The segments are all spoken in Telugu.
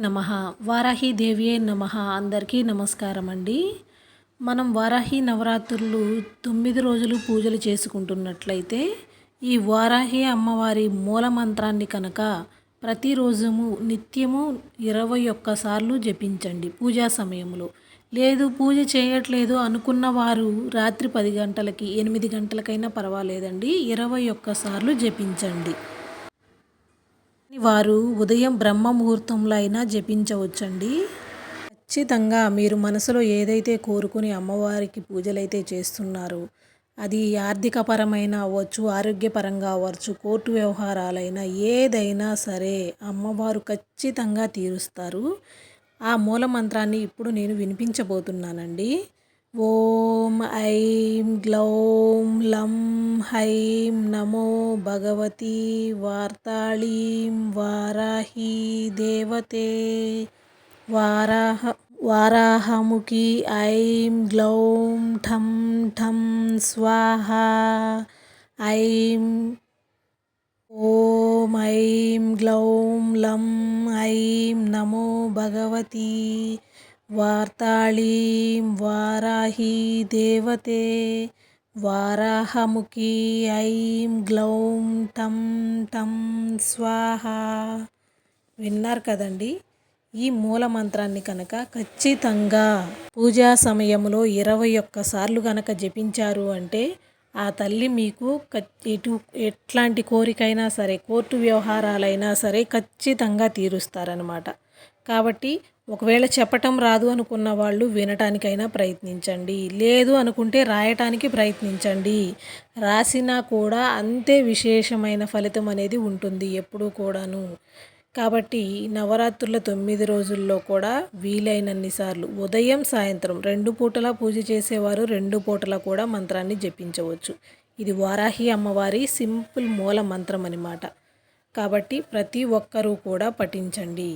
నమ. వారాహిదేవియే నమ. అందరికీ నమస్కారం అండి. మనం వారాహి నవరాత్రులు తొమ్మిది రోజులు పూజలు చేసుకుంటున్నట్లయితే ఈ వారాహి అమ్మవారి మూల మంత్రాన్ని కనుక ప్రతిరోజు నిత్యము ఇరవై ఒక్కసార్లు జపించండి పూజా సమయంలో లేదు పూజ చేయట్లేదు అనుకున్న వారు రాత్రి పది గంటలకి ఎనిమిది గంటలకైనా పర్వాలేదండి. ఇరవై ఒక్కసార్లు జపించండి. వారు ఉదయం బ్రహ్మ ముహూర్తంలో అయినా జపించవచ్చండి. ఖచ్చితంగా మీరు మనసులో ఏదైతే కోరుకుని అమ్మవారికి పూజలైతే చేస్తున్నారో అది ఆర్థికపరమైన అవ్వచ్చు ఆరోగ్యపరంగా అవ్వచ్చు కోర్టు వ్యవహారాలైనా ఏదైనా సరే అమ్మవారు ఖచ్చితంగా తీరుస్తారు. ఆ మూల మంత్రాన్ని ఇప్పుడు నేను వినిపించబోతున్నానండి. ఓం ఐం గ్లౌం లం హైం నమో భగవతి వార్తాళీం వారాహీ దేవతే. వారాహ వారాహముఖి ఐం గ్లౌం ఠం ఠం స్వాహ. ఐం ఓం ఐం గ్లౌం లం ఐం నమో భగవతి. వార్తాళీం వారాహీ దేవతే వారాహముఖి ఐం గ్లౌం టం టం స్వాహ. విన్నారు కదండి? ఈ మూల మంత్రాన్ని కనుక ఖచ్చితంగా పూజా సమయంలో ఇరవై ఒక్కసార్లు కనుక జపించారు అంటే ఆ తల్లి మీకు ఎటు ఎట్లాంటి కోరికైనా సరే కోర్టు వ్యవహారాలైనా సరే ఖచ్చితంగా తీరుస్తారనమాట కాబట్టి ఒకవేళ చెప్పటం రాదు అనుకున్న వాళ్ళు వినటానికైనా ప్రయత్నించండి. లేదు అనుకుంటే రాయటానికి ప్రయత్నించండి. రాసినా కూడా అంతే విశేషమైన ఫలితం అనేది ఉంటుంది ఎప్పుడూ కూడాను. కాబట్టి నవరాత్రుల తొమ్మిది రోజుల్లో కూడా వీలైనన్నిసార్లు ఉదయం సాయంత్రం రెండు పూటలా పూజ చేసేవారు రెండు పూటలా కూడా మంత్రాన్ని జపించవచ్చు. ఇది వారాహి అమ్మవారి సింపుల్ మూల మంత్రం అనమాట కాబట్టి ప్రతి ఒక్కరూ కూడా పఠించండి.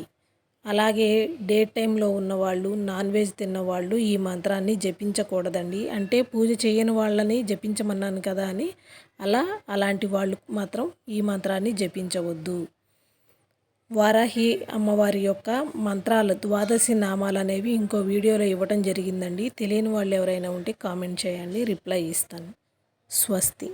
అలాగే డే టైంలో ఉన్నవాళ్ళు నాన్ వెజ్ తిన్నవాళ్ళు ఈ మంత్రాన్ని జపించకూడదండి. అంటే పూజ చేయని వాళ్ళని జపించమన్నాను కదా అని అలా అలాంటి వాళ్ళు మాత్రం ఈ మంత్రాన్ని జపించవద్దు. వారాహి అమ్మవారి యొక్క మంత్రాలు ద్వాదశి నామాలు అనేవి ఇంకో వీడియోలో ఇవ్వటం జరిగిందండి. తెలియని వాళ్ళు ఎవరైనా ఉంటే కామెంట్ చేయండి రిప్లై ఇస్తాను. స్వస్తి.